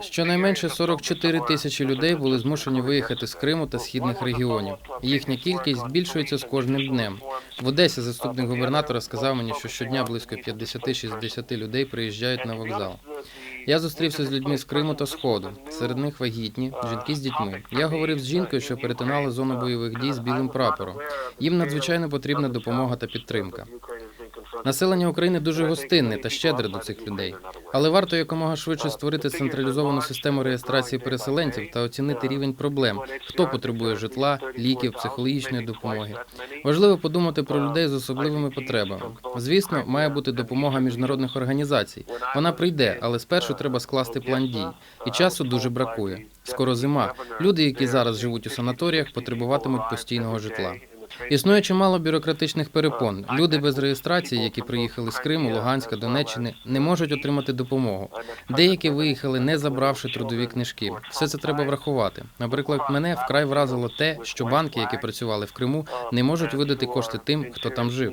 Щонайменше 44 тисячі людей були змушені виїхати з Криму та східних регіонів. Їхня кількість збільшується з кожним днем. В Одесі заступник губернатора сказав мені, що щодня близько 50-60 людей приїжджають на вокзал. Я зустрівся з людьми з Криму та Сходу. Серед них вагітні, жінки з дітьми. Я говорив з жінкою, що перетинала зону бойових дій з білим прапором. Їм надзвичайно потрібна допомога та підтримка. Населення України дуже гостинне та щедре до цих людей, але варто якомога швидше створити централізовану систему реєстрації переселенців та оцінити рівень проблем, хто потребує житла, ліків, психологічної допомоги. Важливо подумати про людей з особливими потребами. Звісно, має бути допомога міжнародних організацій. Вона прийде, але спершу треба скласти план дій. І часу дуже бракує. Скоро зима. Люди, які зараз живуть у санаторіях, потребуватимуть постійного житла. Існує чимало бюрократичних перепон. Люди без реєстрації, які приїхали з Криму, Луганська, Донеччини, не можуть отримати допомогу. Деякі виїхали, не забравши трудові книжки. Все це треба врахувати. Наприклад, мене вкрай вразило те, що банки, які працювали в Криму, не можуть видати кошти тим, хто там жив.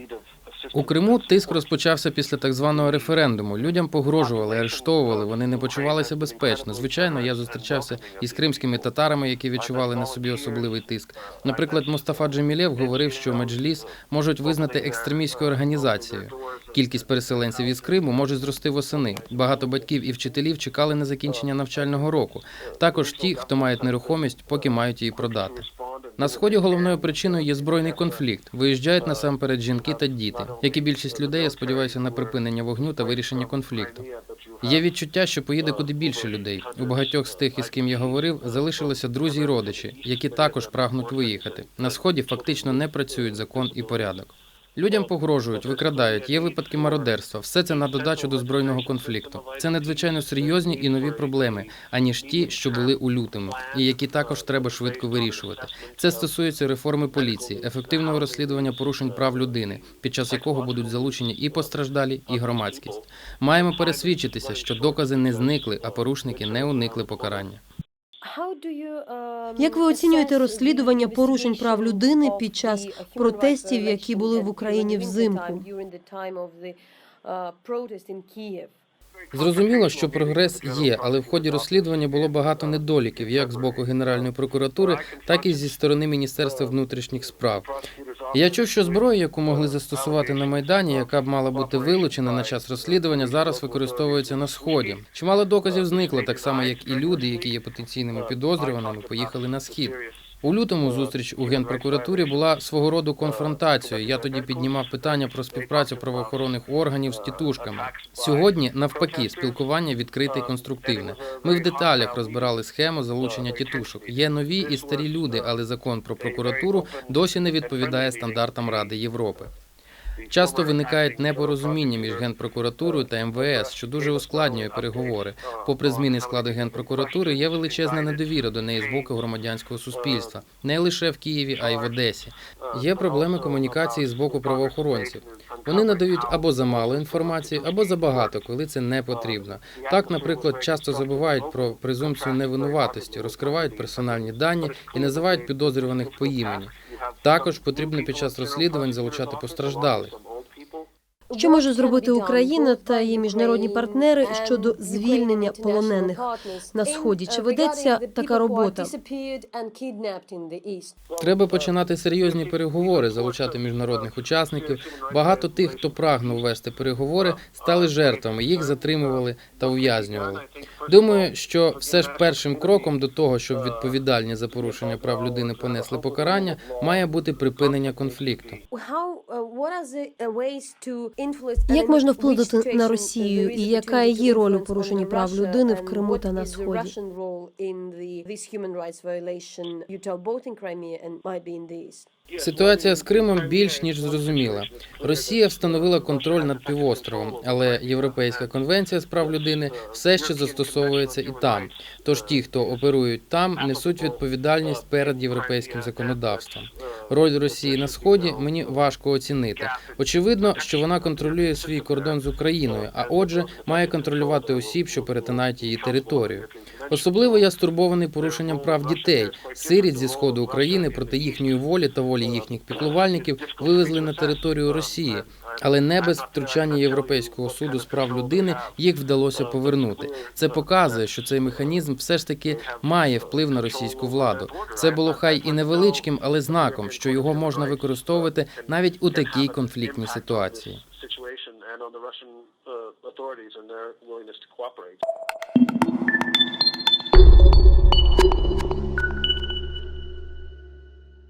У Криму тиск розпочався після так званого референдуму. Людям погрожували, арештовували, вони не почувалися безпечно. Звичайно, я зустрічався із кримськими татарами, які відчували на собі особливий тиск. Наприклад, Мустафа Джемілєв говорив, що Меджліс можуть визнати екстремістською організацією. Кількість переселенців із Криму може зрости восени. Багато батьків і вчителів чекали на закінчення навчального року. Також ті, хто мають нерухомість, поки мають її продати. На сході головною причиною є збройний конфлікт. Виїжджають насамперед жінки та діти. Як і більшість людей, я сподіваюся на припинення вогню та вирішення конфлікту. Є відчуття, що поїде куди більше людей. У багатьох з тих, із ким я говорив, залишилися друзі й родичі, які також прагнуть виїхати. На сході фактично не працюють закон і порядок. Людям погрожують, викрадають, є випадки мародерства. Все це на додачу до збройного конфлікту. Це надзвичайно серйозні і нові проблеми, аніж ті, що були у лютому, і які також треба швидко вирішувати. Це стосується реформи поліції, ефективного розслідування порушень прав людини, під час якого будуть залучені і постраждалі, і громадськість. Маємо пересвідчитися, що докази не зникли, а порушники не уникли покарання. Як ви оцінюєте розслідування порушень прав людини під час протестів, які були в Україні взимку? Зрозуміло, що прогрес є, але в ході розслідування було багато недоліків, як з боку Генеральної прокуратури, так і зі сторони Міністерства внутрішніх справ. Я чув, що зброя, яку могли застосувати на майдані, яка б мала бути вилучена на час розслідування, зараз використовується на сході. Чимало доказів зникло, так само як і люди, які є потенційними підозрюваними, поїхали на схід. У лютому зустріч у генпрокуратурі була свого роду конфронтацією. Я тоді піднімав питання про співпрацю правоохоронних органів з тітушками. Сьогодні, навпаки, спілкування відкрите і конструктивне. Ми в деталях розбирали схему залучення тітушок. Є нові і старі люди, але закон про прокуратуру досі не відповідає стандартам Ради Європи. Часто виникають непорозуміння між генпрокуратурою та МВС, що дуже ускладнює переговори. Попри зміни складу генпрокуратури, є величезна недовіра до неї з боку громадянського суспільства, не лише в Києві, а й в Одесі. Є проблеми комунікації з боку правоохоронців. Вони надають або замало інформації, або забагато, коли це не потрібно. Так, наприклад, часто забувають про презумпцію невинуватості, розкривають персональні дані і називають підозрюваних по імені. Також потрібно під час розслідувань залучати постраждалих. Що може зробити Україна та її міжнародні партнери щодо звільнення полонених на сході? Чи ведеться така робота? Треба починати серйозні переговори, залучати міжнародних учасників. Багато тих, хто прагнув вести переговори, стали жертвами, їх затримували та ув'язнювали. Думаю, що все ж першим кроком до того, щоб відповідальні за порушення прав людини понесли покарання, має бути припинення конфлікту. Як можна вплинути на Росію і яка її роль у порушенні прав людини в Криму та на сході? Ситуація з Кримом більш ніж зрозуміла. Росія встановила контроль над півостровом, але Європейська конвенція з прав людини все ще застосовується і там. Тож ті, хто оперують там, несуть відповідальність перед європейським законодавством. Роль Росії на сході мені важко оцінити. Очевидно, що вона контролює свій кордон з Україною, а отже, має контролювати осіб, що перетинають її територію. Особливо я стурбований порушенням прав дітей. Сиріт зі сходу України проти їхньої волі та волі їхніх піклувальників вивезли на територію Росії. Але не без втручання Європейського суду з прав людини їх вдалося повернути. Це показує, що цей механізм все ж таки має вплив на російську владу. Це було хай і невеличким, але знаком, що його можна використовувати навіть у такій конфліктній ситуації. and on the Russian uh, authorities and.